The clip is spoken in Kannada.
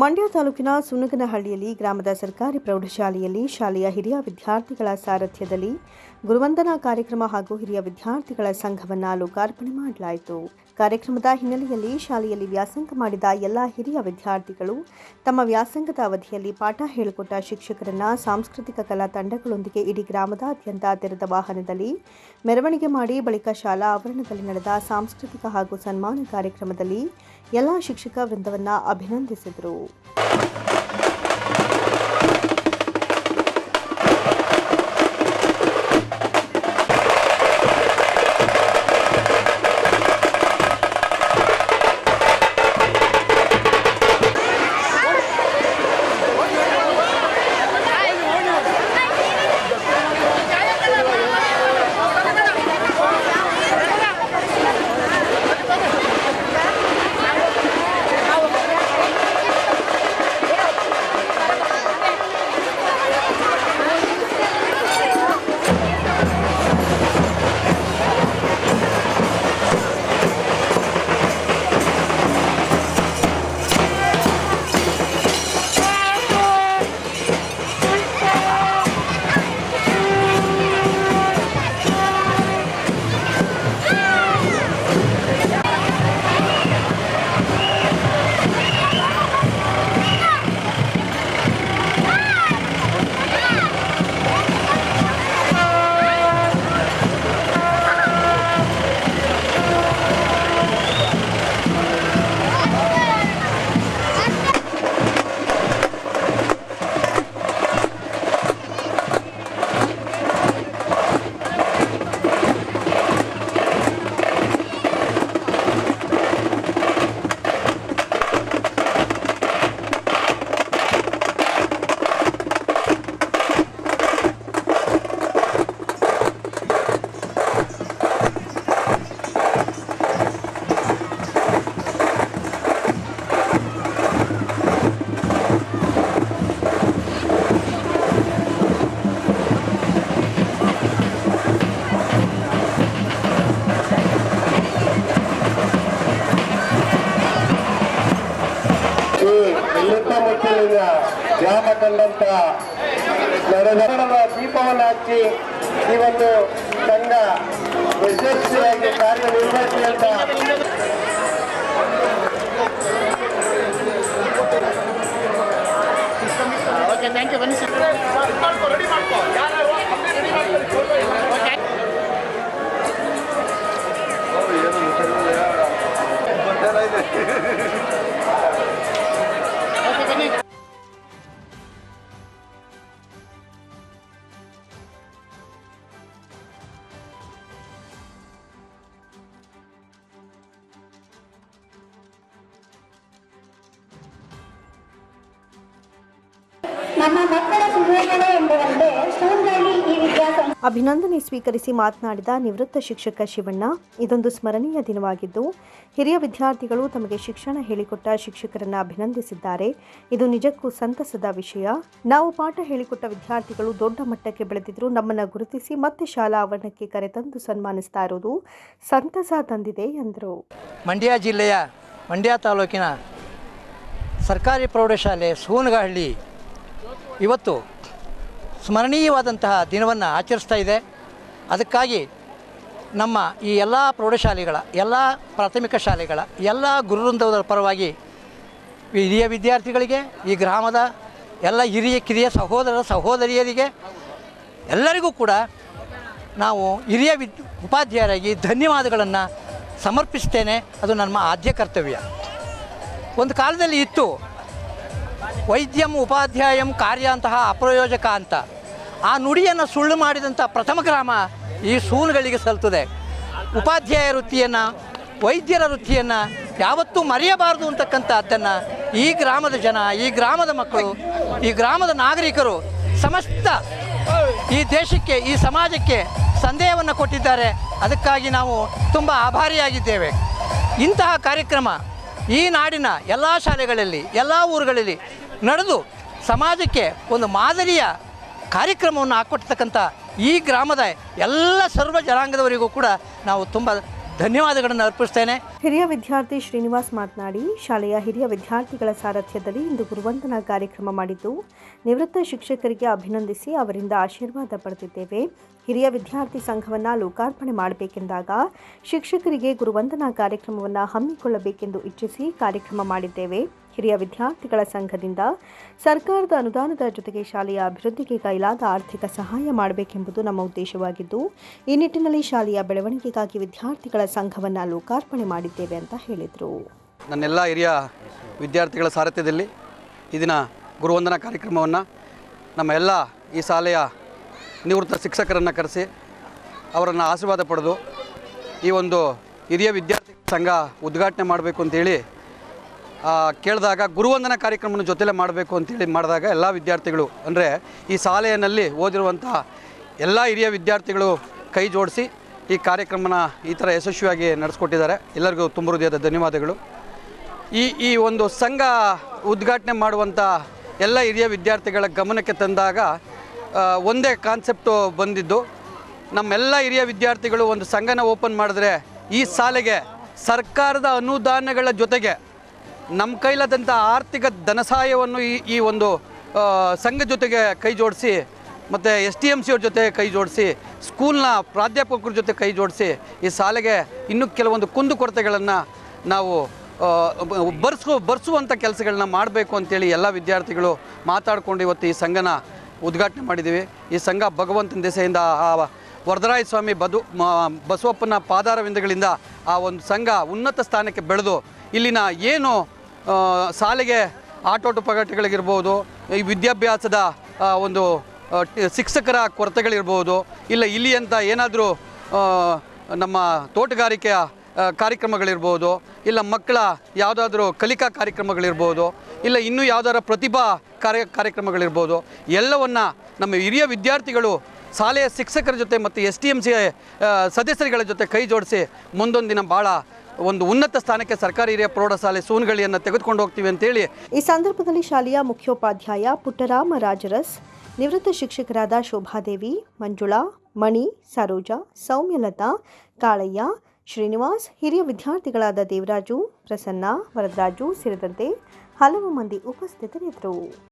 ಮಂಡ್ಯ ತಾಲೂಕಿನ ಸುನಗನಹಳ್ಳಿಯಲ್ಲಿ ಗ್ರಾಮದ ಸರ್ಕಾರಿ ಪ್ರೌಢಶಾಲೆಯಲ್ಲಿ ಶಾಲೆಯ ಹಿರಿಯ ವಿದ್ಯಾರ್ಥಿಗಳ ಸಾರಥ್ಯದಲ್ಲಿ ಗುರುವಂದನಾ ಕಾರ್ಯಕ್ರಮ ಹಾಗೂ ಹಿರಿಯ ವಿದ್ಯಾರ್ಥಿಗಳ ಸಂಘವನ್ನು ಲೋಕಾರ್ಪಣೆ ಮಾಡಲಾಯಿತು. ಕಾರ್ಯಕ್ರಮದ ಹಿನ್ನೆಲೆಯಲ್ಲಿ ಶಾಲೆಯಲ್ಲಿ ವ್ಯಾಸಂಗ ಮಾಡಿದ ಎಲ್ಲ ಹಿರಿಯ ವಿದ್ಯಾರ್ಥಿಗಳು ತಮ್ಮ ವ್ಯಾಸಂಗದ ಅವಧಿಯಲ್ಲಿ ಪಾಠ ಹೇಳಿಕೊಟ್ಟ ಶಿಕ್ಷಕರನ್ನ ಸಾಂಸ್ಕೃತಿಕ ಕಲಾ ತಂಡಗಳೊಂದಿಗೆ ಇಡೀ ಗ್ರಾಮದಾದ್ಯಂತ ತೆರೆದ ವಾಹನದಲ್ಲಿ ಮೆರವಣಿಗೆ ಮಾಡಿ ಬಳಿಕ ಶಾಲಾ ಆವರಣದಲ್ಲಿ ನಡೆದ ಸಾಂಸ್ಕೃತಿಕ ಹಾಗೂ ಸನ್ಮಾನ ಕಾರ್ಯಕ್ರಮದಲ್ಲಿ ಎಲ್ಲ ಶಿಕ್ಷಕ ವೃಂದವನ್ನು ಅಭಿನಂದಿಸಿದರು. ನಡೆದ ದೀಪವನ್ನು ಹಚ್ಚಿ ಈ ಒಂದು ತಂಡ ಯಶಸ್ವಿಯಾಗಿ ಕಾರ್ಯನಿರ್ವಹಿಸಿ ಅಂತ. ಓಕೆ ಥ್ಯಾಂಕ್ ಯು ನಮ್ಮ ಮಕ್ಕಳ ಸುಯೋಜನೆ ಎಂಬುವಂತೆ ಸ್ಕೂಲ್ನಲ್ಲಿ ಈ ವಿದ್ಯಾಸಂಸ್ಥೆ ಅಭಿನಂದನೆ ಸ್ವೀಕರಿಸಿ ಮಾತನಾಡಿದ ನಿವೃತ್ತ ಶಿಕ್ಷಕ ಶಿವಣ್ಣ ಇದೊಂದು ಸ್ಮರಣೀಯ ದಿನವಾಗಿದ್ದು ಹಿರಿಯ ವಿದ್ಯಾರ್ಥಿಗಳು ತಮಗೆ ಶಿಕ್ಷಣ ಹೇಳಿಕೊಟ್ಟ ಶಿಕ್ಷಕರನ್ನ ಅಭಿನಂದಿಸಿದ್ದಾರೆ. ಇದು ನಿಜಕ್ಕೂ ಸಂತಸದ ವಿಷಯ. ನಾವು ಪಾಠ ಹೇಳಿಕೊಟ್ಟ ವಿದ್ಯಾರ್ಥಿಗಳು ದೊಡ್ಡ ಮಟ್ಟಕ್ಕೆ ಬೆಳೆದಿದ್ರು ನಮ್ಮನ್ನು ಗುರುತಿಸಿ ಮತ್ತೆ ಶಾಲಾ ಆವರಣಕ್ಕೆ ಕರೆತಂದು ಸನ್ಮಾನಿಸ್ತಾ ಇರೋದು ಸಂತಸ ತಂದಿದೆ ಎಂದರು. ಮಂಡ್ಯ ಜಿಲ್ಲೆಯ ಮಂಡ್ಯ ತಾಲೂಕಿನ ಸರ್ಕಾರಿ ಪ್ರೌಢಶಾಲೆ ಸೂನಗಹಳ್ಳಿ ಇವತ್ತು ಸ್ಮರಣೀಯವಾದಂತಹ ದಿನವನ್ನು ಆಚರಿಸ್ತಾ ಇದೆ. ಅದಕ್ಕಾಗಿ ನಮ್ಮ ಈ ಎಲ್ಲ ಪ್ರೌಢಶಾಲೆಗಳ, ಎಲ್ಲ ಪ್ರಾಥಮಿಕ ಶಾಲೆಗಳ, ಎಲ್ಲ ಗುರುವೃಂದವರ ಪರವಾಗಿ ಹಿರಿಯ ವಿದ್ಯಾರ್ಥಿಗಳಿಗೆ, ಈ ಗ್ರಾಮದ ಎಲ್ಲ ಹಿರಿಯ, ಕಿರಿಯ ಸಹೋದರ, ಸಹೋದರಿಯರಿಗೆ ಎಲ್ಲರಿಗೂ ಕೂಡ ನಾವು ಹಿರಿಯ ವಿದ್, ಉಪಾಧ್ಯಾಯರಾಗಿ ಧನ್ಯವಾದಗಳನ್ನು ಸಮರ್ಪಿಸ್ತೇನೆ. ಅದು ನಮ್ಮ ಆದ್ಯ ಕರ್ತವ್ಯ. ಒಂದು ಕಾಲದಲ್ಲಿ ಇತ್ತು ವೈದ್ಯಂ ಉಪಾಧ್ಯಾಯಂ ಕಾರ್ಯ ಅಂತಹ ಅಪ್ರಯೋಜಕ ಅಂತ. ಆ ನುಡಿಯನ್ನು ಸುಳ್ಳು ಮಾಡಿದಂಥ ಪ್ರಥಮ ಗ್ರಾಮ ಈ ಸೂನುಗಳಿಗೆ ಸಲ್ತದೆ. ಉಪಾಧ್ಯಾಯ ವೃತ್ತಿಯನ್ನು, ವೈದ್ಯರ ವೃತ್ತಿಯನ್ನು ಯಾವತ್ತೂ ಮರೆಯಬಾರದು ಅಂತಕ್ಕಂಥದ್ದನ್ನು ಈ ಗ್ರಾಮದ ಜನ, ಈ ಗ್ರಾಮದ ಮಕ್ಕಳು, ಈ ಗ್ರಾಮದ ನಾಗರಿಕರು ಸಮಸ್ತ ಈ ದೇಶಕ್ಕೆ, ಈ ಸಮಾಜಕ್ಕೆ ಸಂದೇಹವನ್ನು ಕೊಟ್ಟಿದ್ದಾರೆ. ಅದಕ್ಕಾಗಿ ನಾವು ತುಂಬ ಆಭಾರಿಯಾಗಿದ್ದೇವೆ. ಇಂತಹ ಕಾರ್ಯಕ್ರಮ ಈ ನಾಡಿನ ಎಲ್ಲ ಶಾಲೆಗಳಲ್ಲಿ, ಎಲ್ಲ ಊರುಗಳಲ್ಲಿ ನಡೆದು ಸಮಾಜಕ್ಕೆ ಒಂದು ಮಾದರಿಯ ಕಾರ್ಯಕ್ರಮವನ್ನು ಹಾಕ್ಕೊಡ್ತಕ್ಕಂಥ ಈ ಗ್ರಾಮದ ಎಲ್ಲ ಸರ್ವ ಜನಾಂಗದವರಿಗೂ ಕೂಡ ನಾವು ತುಂಬ ಧನ್ಯವಾದಗಳನ್ನು ಅರ್ಪಿಸ್ತೇನೆ. ಹಿರಿಯ ವಿದ್ಯಾರ್ಥಿ ಶ್ರೀನಿವಾಸ್ ಮಾತನಾಡಿ, ಶಾಲೆಯ ಹಿರಿಯ ವಿದ್ಯಾರ್ಥಿಗಳ ಸಾರಥ್ಯದಲ್ಲಿ ಇಂದು ಗುರುವಂದನಾ ಕಾರ್ಯಕ್ರಮ ಮಾಡಿದ್ದು, ನಿವೃತ್ತ ಶಿಕ್ಷಕರಿಗೆ ಅಭಿನಂದಿಸಿ ಅವರಿಂದ ಆಶೀರ್ವಾದ ಪಡೆದಿದ್ದೇವೆ. ಹಿರಿಯ ವಿದ್ಯಾರ್ಥಿ ಸಂಘವನ್ನು ಲೋಕಾರ್ಪಣೆ ಮಾಡಬೇಕೆಂದಾಗ ಶಿಕ್ಷಕರಿಗೆ ಗುರುವಂದನಾ ಕಾರ್ಯಕ್ರಮವನ್ನು ಹಮ್ಮಿಕೊಳ್ಳಬೇಕೆಂದು ಇಚ್ಛಿಸಿ ಕಾರ್ಯಕ್ರಮ ಮಾಡಿದ್ದೇವೆ. ಹಿರಿಯ ವಿದ್ಯಾರ್ಥಿಗಳ ಸಂಘದಿಂದ ಸರ್ಕಾರದ ಅನುದಾನದ ಜೊತೆಗೆ ಶಾಲೆಯ ಅಭಿವೃದ್ಧಿಗೆ ಕೈಲಾದ ಆರ್ಥಿಕ ಸಹಾಯ ಮಾಡಬೇಕೆಂಬುದು ನಮ್ಮ ಉದ್ದೇಶವಾಗಿದ್ದು, ಈ ನಿಟ್ಟಿನಲ್ಲಿ ಶಾಲೆಯ ಬೆಳವಣಿಗೆಗಾಗಿ ವಿದ್ಯಾರ್ಥಿಗಳ ಸಂಘವನ್ನು ಲೋಕಾರ್ಪಣೆ ಮಾಡಿದ್ದೇವೆ ಅಂತ ಹೇಳಿದರು. ನನ್ನೆಲ್ಲ ಹಿರಿಯ ವಿದ್ಯಾರ್ಥಿಗಳ ಸಾರಥ್ಯದಲ್ಲಿ ಈ ದಿನ ಗುರುವಂದನಾ ಕಾರ್ಯಕ್ರಮವನ್ನು ನಮ್ಮ ಎಲ್ಲ ಈ ಶಾಲೆಯ ನಿವೃತ್ತ ಶಿಕ್ಷಕರನ್ನು ಕರೆಸಿ ಅವರನ್ನು ಆಶೀರ್ವಾದ ಪಡೆದು ಈ ಒಂದು ಹಿರಿಯ ವಿದ್ಯಾರ್ಥಿ ಸಂಘ ಉದ್ಘಾಟನೆ ಮಾಡಬೇಕು ಅಂತೇಳಿ ಕೇಳಿದಾಗ ಗುರುವಂದನ ಕಾರ್ಯಕ್ರಮನ ಜೊತೆಲೆ ಮಾಡಬೇಕು ಅಂತೇಳಿ ಮಾಡಿದಾಗ ಎಲ್ಲ ವಿದ್ಯಾರ್ಥಿಗಳು, ಅಂದರೆ ಈ ಶಾಲೆಯಲ್ಲಿ ಓದಿರುವಂಥ ಎಲ್ಲ ಹಿರಿಯ ವಿದ್ಯಾರ್ಥಿಗಳು ಕೈ ಜೋಡಿಸಿ ಈ ಕಾರ್ಯಕ್ರಮನ ಈ ಥರ ಯಶಸ್ವಿಯಾಗಿ ನಡೆಸ್ಕೊಟ್ಟಿದ್ದಾರೆ. ಎಲ್ಲರಿಗೂ ತುಂಬ ಹೃದಯದ ಧನ್ಯವಾದಗಳು. ಈ ಈ ಒಂದು ಸಂಘ ಉದ್ಘಾಟನೆ ಮಾಡುವಂಥ ಎಲ್ಲ ಹಿರಿಯ ವಿದ್ಯಾರ್ಥಿಗಳ ಗಮನಕ್ಕೆ ತಂದಾಗ ಒಂದೇ ಕಾನ್ಸೆಪ್ಟು ಬಂದಿದ್ದು. ನಮ್ಮೆಲ್ಲ ಹಿರಿಯ ವಿದ್ಯಾರ್ಥಿಗಳು ಒಂದು ಸಂಘನ ಓಪನ್ ಮಾಡಿದ್ರೆ ಈ ಶಾಲೆಗೆ ಸರ್ಕಾರದ ಅನುದಾನಗಳ ಜೊತೆಗೆ ನಮ್ಮ ಕೈಲಾದಂಥ ಆರ್ಥಿಕ ಧನಸಹಾಯವನ್ನು ಈ ಈ ಒಂದು ಸಂಘ ಜೊತೆಗೆ ಕೈ ಜೋಡಿಸಿ, ಮತ್ತು ಎಸ್ ಟಿ ಎಂ ಸಿಯವ್ರ ಜೊತೆ ಕೈ ಜೋಡಿಸಿ ಸ್ಕೂಲ್ನ ಪ್ರಾಧ್ಯಾಪಕರ ಜೊತೆ ಕೈ ಜೋಡಿಸಿ ಈ ಶಾಲೆಗೆ ಇನ್ನೂ ಕೆಲವೊಂದು ಕುಂದುಕೊರತೆಗಳನ್ನು ನಾವು ಬರ್ಸು ಬರ್ಸುವಂಥ ಕೆಲಸಗಳನ್ನ ಮಾಡಬೇಕು ಅಂತೇಳಿ ಎಲ್ಲ ವಿದ್ಯಾರ್ಥಿಗಳು ಮಾತಾಡಿಕೊಂಡು ಇವತ್ತು ಈ ಸಂಘನ ಉದ್ಘಾಟನೆ ಮಾಡಿದ್ದೀವಿ. ಈ ಸಂಘ ಭಗವಂತನ ದೆಸೆಯಿಂದ ಆ ವರದರಾಯ ಸ್ವಾಮಿ ಬದು ಬಸವಪ್ಪನ ಪಾದಾರವಿಂದಗಳಿಂದ ಆ ಒಂದು ಸಂಘ ಉನ್ನತ ಸ್ಥಾನಕ್ಕೆ ಬೆಳೆದು ಇಲ್ಲಿನ ಏನು ಶಾಲೆಗೆ ಆಟೋಟೋಪಗಟ್ಟುಗಳಿಗಿರ್ಬೋದು ಈ ವಿದ್ಯಾಭ್ಯಾಸದ ಒಂದು ಶಿಕ್ಷಕರ ಕೊರತೆಗಳಿರ್ಬೋದು, ಇಲ್ಲ ಇಲ್ಲಿ ಅಂತ ಏನಾದರೂ ನಮ್ಮ ತೋಟಗಾರಿಕೆಯ ಕಾರ್ಯಕ್ರಮಗಳಿರ್ಬೋದು, ಇಲ್ಲ ಮಕ್ಕಳ ಯಾವುದಾದ್ರೂ ಕಲಿಕಾ ಕಾರ್ಯಕ್ರಮಗಳಿರ್ಬೋದು, ಇಲ್ಲ ಇನ್ನೂ ಯಾವುದಾರ ಪ್ರತಿಭಾ ಕಾರ್ಯ ಕಾರ್ಯಕ್ರಮಗಳಿರ್ಬೋದು, ಎಲ್ಲವನ್ನು ನಮ್ಮ ಹಿರಿಯ ವಿದ್ಯಾರ್ಥಿಗಳು, ಶಾಲೆಯ ಶಿಕ್ಷಕರ ಜೊತೆ ಮತ್ತು ಎಸ್ ಟಿ ಎಂ ಸಿ ಸದಸ್ಯರುಗಳ ಜೊತೆ ಕೈ ಜೋಡಿಸಿ ಮುಂದೊಂದು ದಿನ ಭಾಳ ಒಂದು ಉನ್ನತ ಸ್ಥಾನಕ್ಕೆ ಸರ್ಕಾರಿ ಹಿರಿಯ ಪ್ರೌಢಶಾಲೆ ಸೂನ್ಗಳಿಯನ್ನು ತೆಗೆದುಕೊಂಡು ಹೋಗ್ತೀವಿ ಅಂತೇಳಿ ಈ ಸಂದರ್ಭದಲ್ಲಿ ಶಾಲೆಯ ಮುಖ್ಯೋಪಾಧ್ಯಾಯ ಪುಟ್ಟರಾಮ ರಾಜರಸ್, ನಿವೃತ್ತ ಶಿಕ್ಷಕರಾದ ಶೋಭಾದೇವಿ, ಮಂಜುಳಾ, ಮಣಿ, ಸರೋಜಾ, ಸೌಮ್ಯಲತಾ, ಕಾಳಯ್ಯ ಶ್ರೀನಿವಾಸ್ ಹಿರಿಯ ವಿದ್ಯಾರ್ಥಿಗಳಾದ ದೇವರಾಜು ಪ್ರಸನ್ನ ವರದರಾಜು ಸೇರಿದಂತೆ ಹಲವು ಮಂದಿ ಉಪಸ್ಥಿತರಿದ್ದರು.